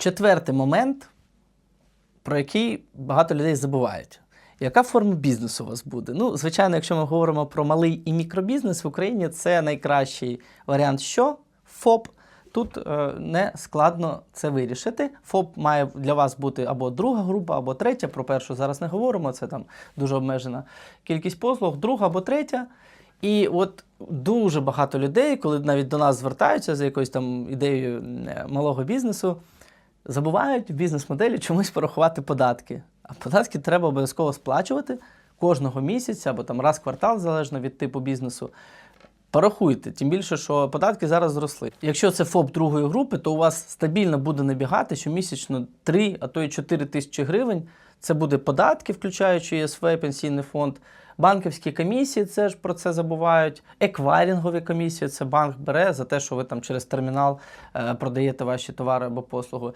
Четвертий момент, про який багато людей забувають. Яка форма бізнесу у вас буде? Ну, звичайно, якщо ми говоримо про малий і мікробізнес в Україні, це найкращий варіант, що ФОП. Тут е, не складно це вирішити. ФОП має для вас бути або друга група, або третя. Про першу зараз не говоримо, це там дуже обмежена кількість послуг, друга або третя. І от дуже багато людей, коли навіть до нас звертаються за якоюсь там ідеєю е, малого бізнесу, забувають в бізнес-моделі чомусь порахувати податки. А податки треба обов'язково сплачувати кожного місяця або там раз в квартал, залежно від типу бізнесу. Порахуйте, тим більше, що податки зараз зросли. Якщо це ФОП другої групи, то у вас стабільно буде набігати щомісячно 3, а то й 4 тисячі гривень. Це буде податки, включаючи ЄСВ, пенсійний фонд, банківські комісії, це ж про це забувають. Еквайрингові комісії, це банк бере за те, що ви там через термінал е, продаєте ваші товари або послуги.